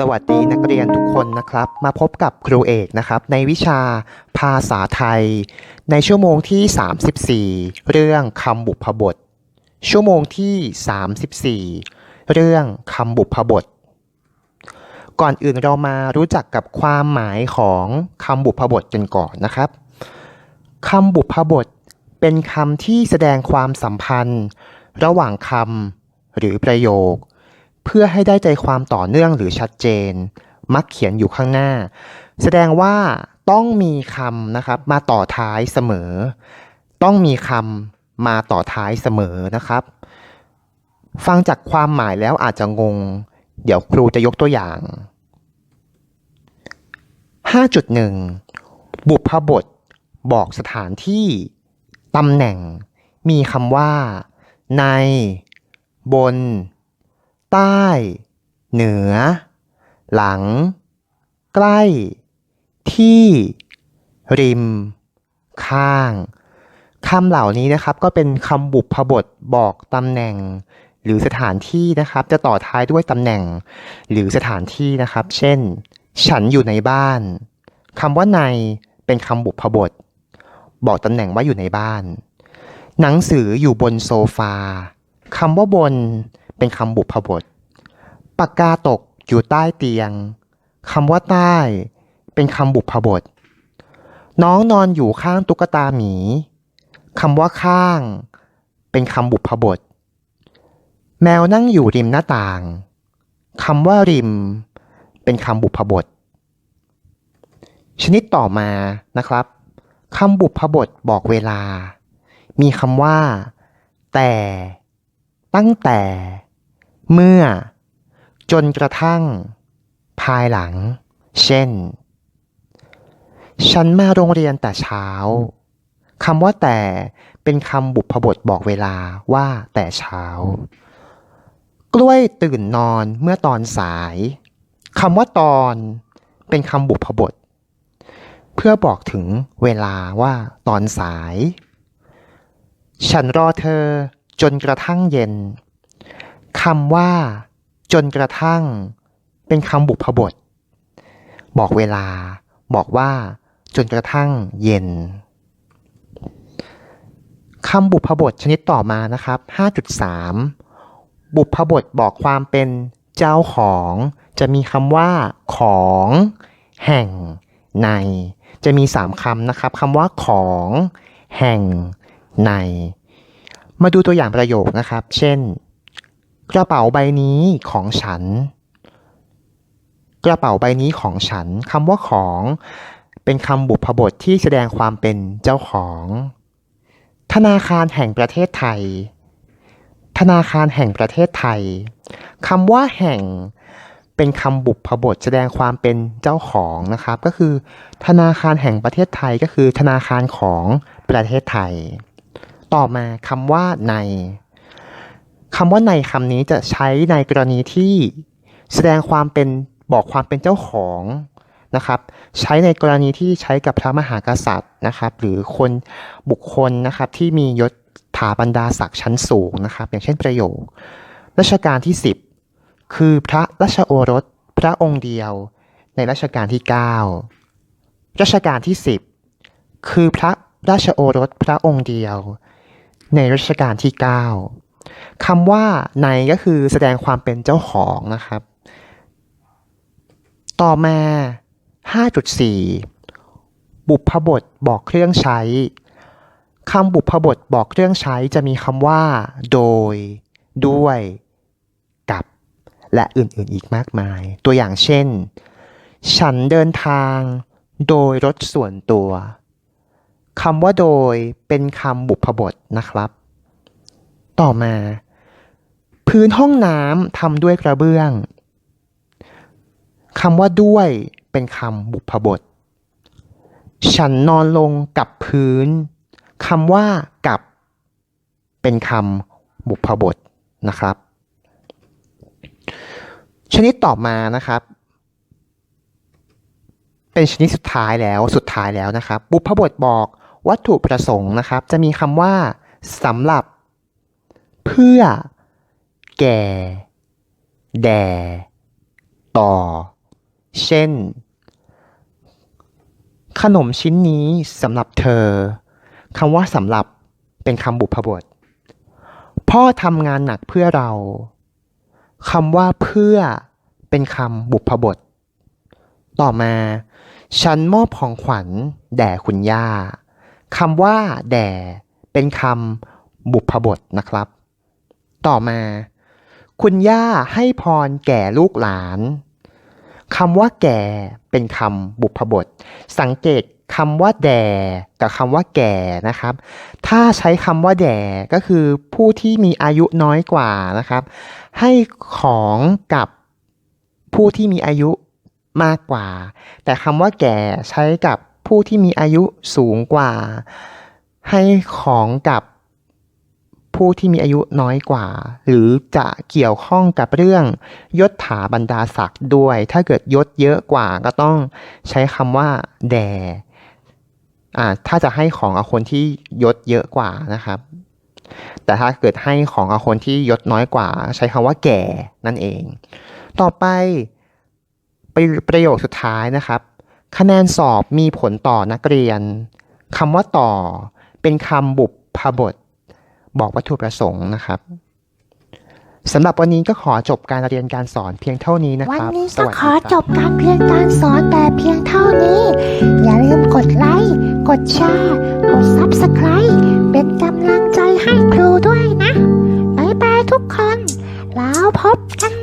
สวัสดีนักเรียนทุกคนนะครับ มาพบกับครูเอกนะครับ ในวิชาภาษาไทย ในชั่วโมงที่ 34 เรื่องคำบุพบท ชั่วโมงที่ 34 เรื่องคำบุพบท ก่อนอื่นเรามารู้จักกับความหมายของคำบุพบทกันก่อนนะครับคำบุพบท เป็นคำที่แสดงความสัมพันธ์ ระหว่างคำหรือประโยค เพื่อให้ได้ใจความต่อเนื่องหรือชัดเจน มักเขียนอยู่ข้างหน้า แสดงว่าต้องมีคำนะครับมาต่อท้ายเสมอ ต้องมีคำมาต่อท้ายเสมอนะครับ ฟังจากความหมายแล้วอาจจะงง เดี๋ยวครูจะยกตัวอย่าง 5.1 บุพบท บอกสถานที่ตำแหน่ง มีคำว่า ใน บน ใต้ เหนือ หลัง ใกล้ ที่ ริม ข้างคำเหล่านี้นะครับก็เป็นคำบุพบทบอกตำแหน่ง หรือสถานที่นะครับ จะต่อท้ายด้วยตำแหน่ง หรือสถานที่นะครับ เช่น ฉันอยู่ในบ้านคำว่าในเป็นคำบุพบท บอกตำแหน่งว่าอยู่ในบ้าน หนังสืออยู่บนโซฟาคำว่าบน เป็นคำบุพบท ปากกาตกอยู่ใต้เตียงคำว่าใต้ เป็นคำบุพบท น้องนอนอยู่ข้างตุ๊กตาหมีคำว่าข้าง เป็นคำบุพบท แมวนั่งอยู่ริมหน้าต่างคำว่าริม เป็นคำบุพบท ชนิดต่อมานะครับคำบุพบทบอกเวลา มีคำว่า แต่ ตั้งแต่ เมื่อ จนกระทั่ง ภายหลัง เช่น ฉันมาโรงเรียนแต่เช้าคำว่าแต่เป็นคำบุพบทบอกเวลาว่าแต่เช้า กล้วยตื่นนอนเมื่อตอนสายคำว่าตอนเป็นคำบุพบท เพื่อบอกถึงเวลาว่าตอนสาย ฉันรอเธอจนกระทั่งเย็น คำว่า จนกระทั่ง เป็นคำบุพบท บอกเวลา บอกว่า จนกระทั่งเย็นคำบุพบทชนิดต่อมานะครับ 5.3 บุพบทบอกความเป็นเจ้าของ จะมีคำว่า ของ แห่ง ใน จะมี 3คำนะครับคำว่าของ แห่ง ใน มาดูตัวอย่างประโยคนะครับ เช่น กระเป๋าใบนี้ของฉัน กระเป๋าใบนี้ของฉันคำว่าของ เป็นคำบุพบทที่แสดงความเป็นเจ้าของ ธนาคารแห่งประเทศไทย ธนาคารแห่งประเทศไทยคำว่าแห่งเป็นคำบุพบทแสดงความเป็นเจ้าของนะครับ ก็คือ ธนาคารแห่งประเทศไทยก็คือ ธนาคารของประเทศไทย ต่อมาคำว่าใน คำว่าในคำนี้จะใช้ในกรณีที่แสดงความเป็นบอกความเป็นเจ้าของนะครับ ใช้ในกรณีที่ใช้กับพระมหากษัตริย์นะครับ หรือคนบุคคลนะครับที่มียศถาบรรดาศักดิ์ชั้นสูงนะครับ อย่างเช่นประโยครัชกาลที่ 10 คือพระราชโอรสพระองค์เดียว ในรัชกาลที่ 9รัชกาลที่ 10 คือพระราชโอรสพระองค์เดียว ในรัชกาลที่ 9 คำว่าในก็คือแสดงความเป็นเจ้าของนะครับ ต่อมา 5.4 บุพบทบอกเครื่องใช้คำบุพบทบอกเครื่องใช้จะมีคำว่า โดย ด้วยกับ และอื่นๆอีกมากมาย ตัวอย่างเช่น ฉันเดินทาง โดยรถส่วนตัวคำว่าโดยเป็นคำบุพบทนะครับ ต่อมา พื้นห้องน้ำทำด้วยกระเบื้องคำว่าด้วยเป็นคำบุพบท ฉันนอนลงกับพื้นคำว่ากับ เป็นคำบุพบทนะครับ ชนิดต่อมานะครับ เป็นชนิดสุดท้ายแล้วสุดท้ายแล้วนะครับ บุพบทบอกวัตถุประสงค์นะครับ จะมีคำว่าสำหรับ เพื่อ แก่ แด่ ต่อ เช่น ขนมชิ้นนี้สำหรับเธอคำว่าสำหรับเป็นคำบุพบท พ่อทำงานหนักเพื่อเราคำว่าเพื่อเป็นคำบุพบท ต่อมา ฉันมอบของขวัญแด่คุณย่าคำว่า แด่ เป็นคำบุพบทนะครับ ต่อมา คุณย่าให้พรแก่ลูกหลานคำว่าแก่เป็นคำบุพบท สังเกตคำว่าแด่กับคำว่าแก่นะครับ ถ้าใช้คำว่าแด่ก็คือผู้ที่มีอายุน้อยกว่านะครับ ให้ของกับผู้ที่มีอายุมากกว่า แต่คำว่าแก่ใช้กับผู้ที่มีอายุสูงกว่า ให้ของกับ ผู้ที่มีอายุน้อยกว่า หรือจะเกี่ยวข้องกับเรื่องยศถาบรรดาศักดิ์ด้วย ถ้าเกิดยศเยอะกว่าก็ต้องใช้คำว่าแด่อ่าถ้าจะให้ของกับคนที่ยศเยอะกว่านะครับ แต่ถ้าเกิดให้ของกับคนที่ยศน้อยกว่า ใช้คำว่าแก่นั่นเอง ต่อไปประประโยคสุดท้ายนะครับ คะแนนสอบมีผลต่อนักเรียนคำว่าต่อเป็นคำบุพบท บอกวัตถุประสงค์นะครับสำหรับวันนี้ก็ขอจบการเรียนการสอนเพียงเท่านี้นะวันครับนี้สก็วัสขดีอครับจบการเรียนการสอนแต่เพียงเท่านี้ อย่าลืมกดไลค์ กดแชร์ กด Subscribe เป็นกำลังใจให้ครูด้วยนะ บ๊ายบายทุกคน แล้วพบกัน